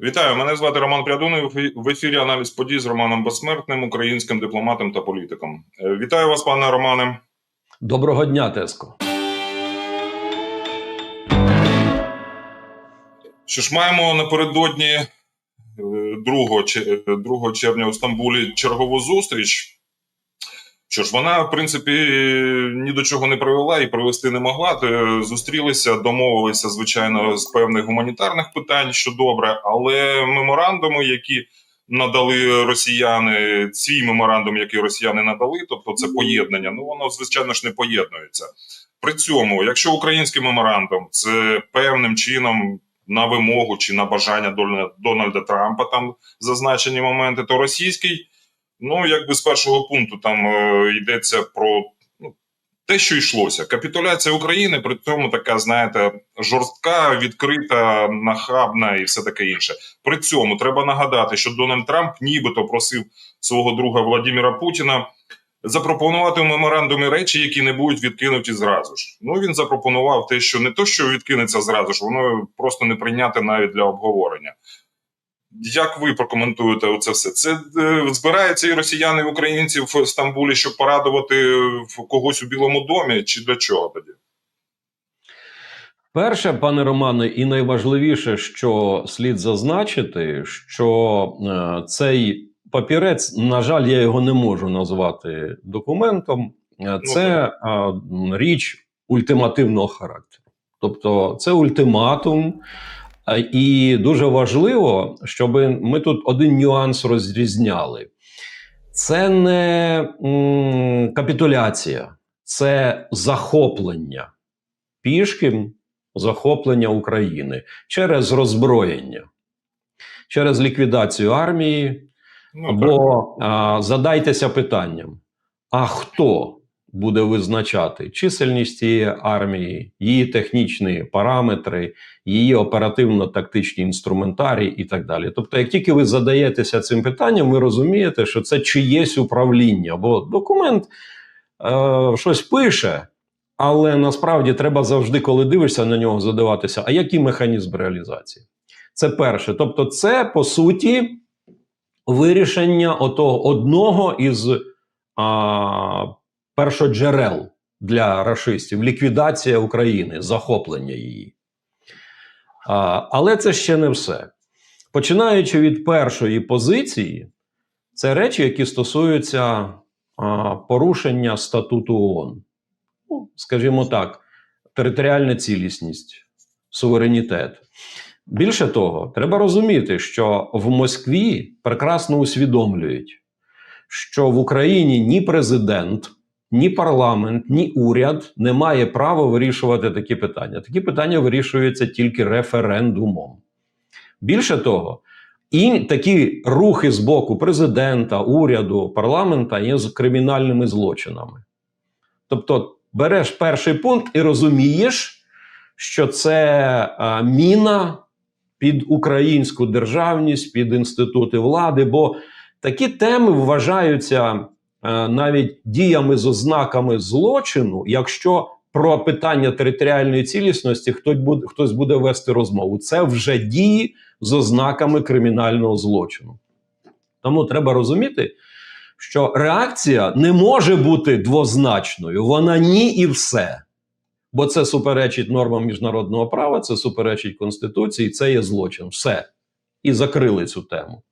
Вітаю, мене звати Роман Прядуний. В ефірі аналіз подій з Романом Безсмертним, українським дипломатом та політиком. Е, Вітаю вас, пане Романе. Доброго дня, Теско. Що ж маємо напередодні е, 2, че- е, 2 червня у Стамбулі чергову зустріч. Що ж, вона, в принципі, ні до чого не привела і привести не могла. Е, Зустрілися, домовилися, звичайно, з певних гуманітарних питань, що добре, але меморандуми, які надали росіяни, свій меморандум, який росіяни надали, тобто це поєднання, ну воно, звичайно ж, не поєднується. При цьому, якщо український меморандум це певним чином на вимогу чи на бажання Дональда Трампа там зазначені моменти, то російський, ну якби з першого пункту там е, йдеться про ну, те, що йшлося. Капітуляція України, при цьому така, знаєте, жорстка, відкрита, нахабна і все таке інше. При цьому треба нагадати, що Дональд Трамп нібито просив свого друга Владимира Путіна запропонувати в меморандумі речі, які не будуть відкинуті зразу ж. Ну він запропонував те, що не то, що відкинеться зразу ж, воно просто не прийняте навіть для обговорення. Як ви прокоментуєте оце все? Це е, збираються і росіяни, і українці в Стамбулі, щоб порадувати в когось у Білому домі, чи для чого тоді? Перше, пане Романе, і найважливіше, що слід зазначити, що е, цей папірець, на жаль, я його не можу назвати документом. Е, Це е, річ ультимативного характеру. Тобто, це ультиматум. І дуже важливо, щоб ми тут один нюанс розрізняли. Це не капітуляція, це захоплення пішки захоплення України через роззброєння, через ліквідацію армії. Ну. Бо а, задайтеся питанням: а хто буде визначати чисельність цієї армії, її технічні параметри, її оперативно-тактичні інструментарій і так далі. Тобто, як тільки ви задаєтеся цим питанням, ви розумієте, що це чиєсь управління, бо документ е, щось пише. Але насправді треба завжди, коли дивишся на нього, задаватися, а який механізм реалізації? Це перше. Тобто, це по суті вирішення отого одного із а, першоджерел для рашистів ліквідація України, захоплення її. А, але це ще не все. Починаючи від першої позиції, це речі, які стосуються а, порушення статуту ООН. Ну, скажімо так, територіальна цілісність, суверенітет. Більше того, треба розуміти, що в Москві прекрасно усвідомлюють, що в Україні ні президент, ні парламент, ні уряд не має права вирішувати такі питання. Такі питання вирішуються тільки референдумом. Більше того, і такі рухи з боку президента, уряду, парламента є з кримінальними злочинами. Тобто, береш перший пункт і розумієш, що це а, міна під українську державність, під інститути влади, бо такі теми вважаються навіть діями з ознаками злочину, якщо про питання територіальної цілісності хтось буде, хтось буде вести розмову. Це вже дії з ознаками кримінального злочину. Тому треба розуміти, що реакція не може бути двозначною, вона ні і все. Бо це суперечить нормам міжнародного права, це суперечить Конституції, це є злочин. Все. І закрили цю тему.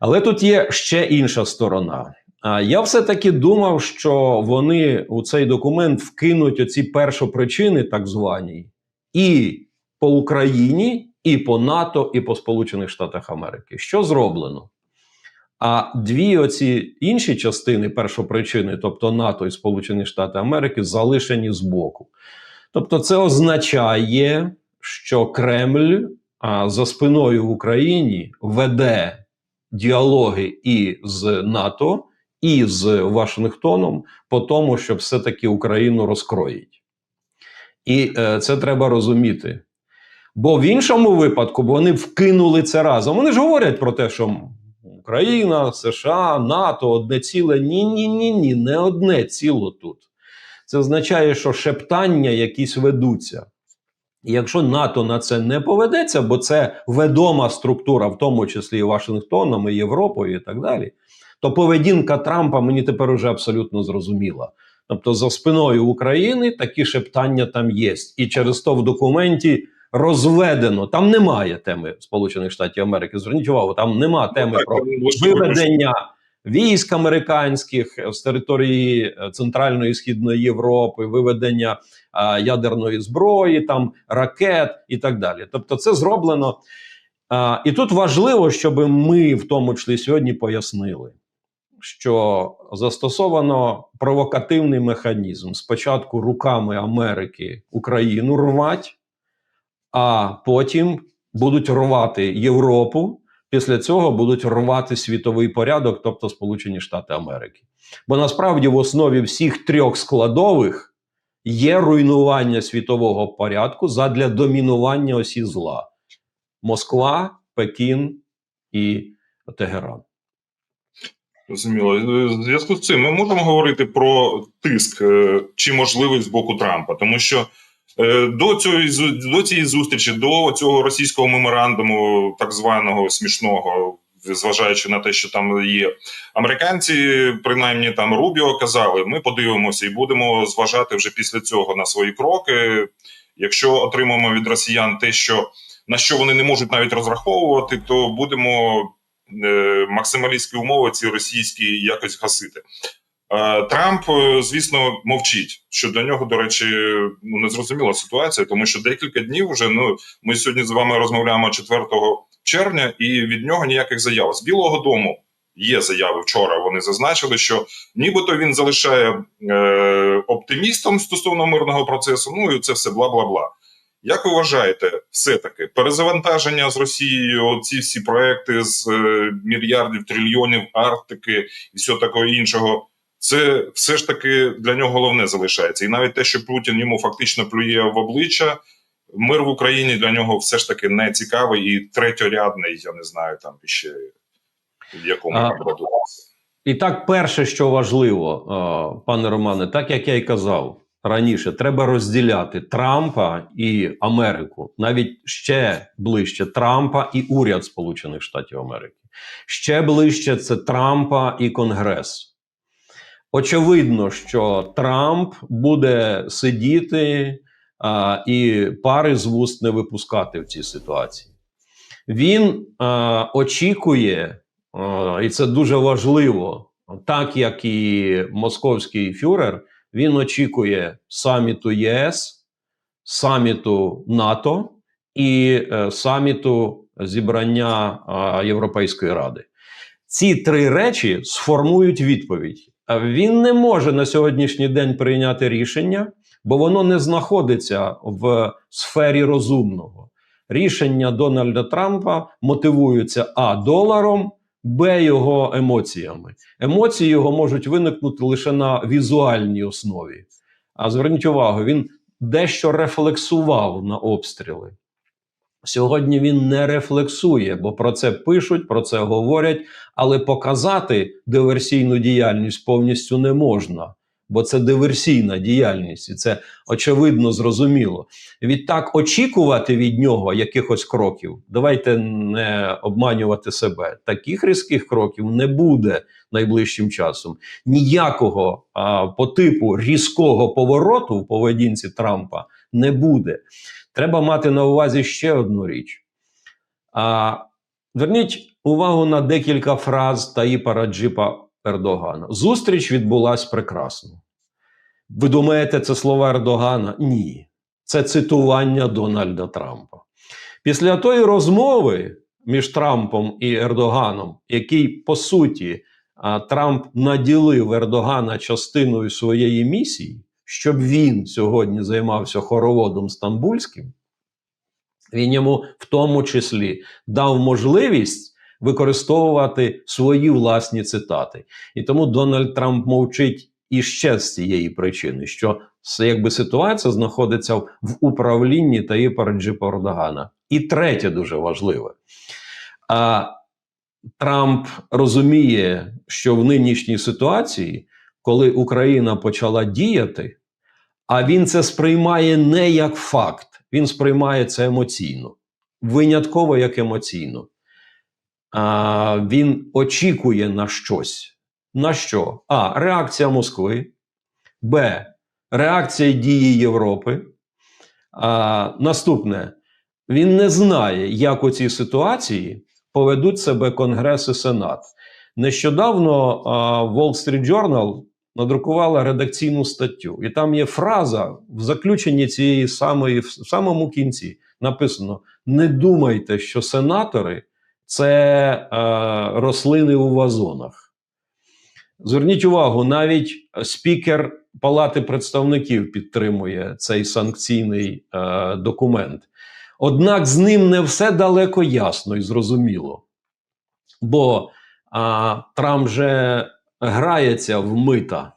Але тут є ще інша сторона. Я все-таки думав, що вони у цей документ вкинуть оці першопричини, так звані, і по Україні, і по НАТО, і по Сполучених Штатах Америки. Що зроблено? А дві оці інші частини першопричини, тобто НАТО і Сполучені Штати Америки, залишені збоку. Тобто, це означає, що Кремль а, за спиною в Україні веде діалоги і з НАТО, і з Вашингтоном по тому, щоб все-таки Україну розкроїть. І е, це треба розуміти. Бо в іншому випадку бо вони вкинули це разом. Вони ж говорять про те, що Україна, США, НАТО одне ціле. Ні, ні, ні, ні, не одне ціло тут. Це означає, що шептання якісь ведуться. І якщо НАТО на це не поведеться, бо це ведома структура, в тому числі і Вашингтоном, і Європою, і так далі, то поведінка Трампа мені тепер уже абсолютно зрозуміла. Тобто, за спиною України такі шептання там є. І через то в документі розведено. Там немає теми Сполучених Штатів Америки. Зверніть увагу, там нема теми Так, про виведення військ американських з території е, Центральної і Східної Європи, виведення а, ядерної зброї, там ракет і так далі. Тобто, це зроблено. А, і тут важливо, щоб ми, в тому числі сьогодні, пояснили, що застосовано провокативний механізм спочатку руками Америки Україну рвать, а потім будуть рвати Європу. Після цього будуть рвати світовий порядок, тобто Сполучені Штати Америки. Бо насправді в основі всіх трьох складових є руйнування світового порядку задля домінування осі зла: Москва, Пекін і Тегеран. Зрозуміло. Е, зв'язку з цим ми можемо говорити про тиск е, чи можливий з боку Трампа, тому що е, до зу- до цієї зустрічі, до цього російського меморандуму, так званого смішного, зважаючи на те, що там є американці, принаймні там Рубіо казали, ми подивимося і будемо зважати вже після цього на свої кроки. Якщо отримаємо від росіян те, що на що вони не можуть навіть розраховувати, то будемо максималістські умови ці російські якось гасити. Е, Трамп, е, звісно, мовчить. Що для нього, до речі, ну незрозуміла ситуація, тому що декілька днів вже ну ми сьогодні з вами розмовляємо 4 червня, і від нього ніяких заяв з Білого Дому. Є заяви вчора. Вони зазначили, що нібито він залишає е, оптимістом стосовно мирного процесу. Ну і це все бла бла бла. Як ви вважаєте, все-таки перезавантаження з Росією, ці всі проекти з е, мільярдів, трильйонів Арктики і все такого іншого, це все ж таки для нього головне залишається. І навіть те, що Путін йому фактично плює в обличчя, мир в Україні для нього все ж таки не цікавий і третьорядний, я не знаю там ще в якому роду. І так, перше, що важливо, пане Романе, так як я й казав раніше, треба розділяти Трампа і Америку, навіть ще ближче Трампа і уряд Сполучених Штатів Америки. Ще ближче це Трампа і Конгрес. Очевидно, що Трамп буде сидіти а, і пари з вуст не випускати в цій ситуації. Він а, очікує, а, і це дуже важливо, так як і московський фюрер, він очікує саміту ЄС, саміту НАТО і е, саміту зібрання Європейської ради. Ці три речі сформують відповідь. Він не може на сьогоднішній день прийняти рішення, бо воно не знаходиться в сфері розумного. Рішення Дональда Трампа мотивуються а доларом, б його емоціями. Емоції його можуть виникнути лише на візуальній основі. А зверніть увагу, він дещо рефлексував на обстріли. Сьогодні він не рефлексує, бо про це пишуть, про це говорять, але показати диверсійну діяльність повністю не можна, бо це диверсійна діяльність, і це очевидно зрозуміло. Відтак, очікувати від нього якихось кроків, давайте не обманювати себе. Таких різких кроків не буде найближчим часом. Ніякого а, по типу різкого повороту в поведінці Трампа не буде. Треба мати на увазі ще одну річ. А, Зверніть увагу на декілька фраз Таїпа Раджипа Ердогана. Зустріч відбулась прекрасно. Ви думаєте, це слова Ердогана? Ні. Це цитування Дональда Трампа. Після тої розмови між Трампом і Ердоганом, який по суті Трамп наділив Ердогана частиною своєї місії, щоб він сьогодні займався хороводом стамбульським, він йому в тому числі дав можливість використовувати свої власні цитати. І тому Дональд Трамп мовчить іще з цієї причини, що якби ситуація знаходиться в управлінні Таїпа Реджипа Ердогана. І третє дуже важливе. А, Трамп розуміє, що в нинішній ситуації, коли Україна почала діяти, а він це сприймає не як факт, він сприймає це емоційно, винятково як емоційно. А, він очікує на щось. На що? А. Реакція Москви. Б. Реакція дії Європи. А, наступне. Він не знає, як у цій ситуації поведуть себе Конгрес і Сенат. Нещодавно а, Wall Street Journal надрукувала редакційну статтю, і там є фраза в заключенні цієї самої, в самому кінці написано: не думайте, що сенатори це е, рослини у вазонах. Зверніть увагу, навіть спікер Палати представників підтримує цей санкційний е, документ. Однак з ним не все далеко ясно і зрозуміло. Бо а, Трамп же грається в мита.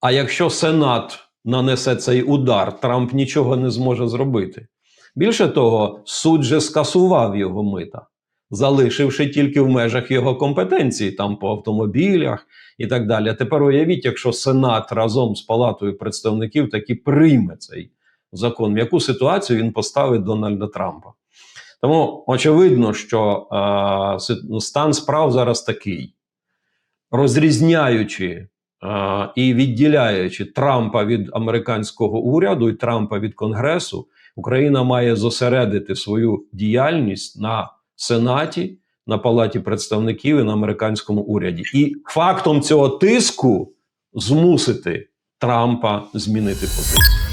А якщо Сенат нанесе цей удар, Трамп нічого не зможе зробити. Більше того, суд же скасував його мита, залишивши тільки в межах його компетенції, там по автомобілях і так далі. Тепер уявіть, якщо Сенат разом з Палатою представників таки прийме цей закон, в яку ситуацію він поставить Дональда Трампа. Тому очевидно, що е, ну, стан справ зараз такий, розрізняючи е, і відділяючи Трампа від американського уряду і Трампа від Конгресу, Україна має зосередити свою діяльність на Сенаті, на Палаті представників і на американському уряді. І фактом цього тиску змусити Трампа змінити позицію.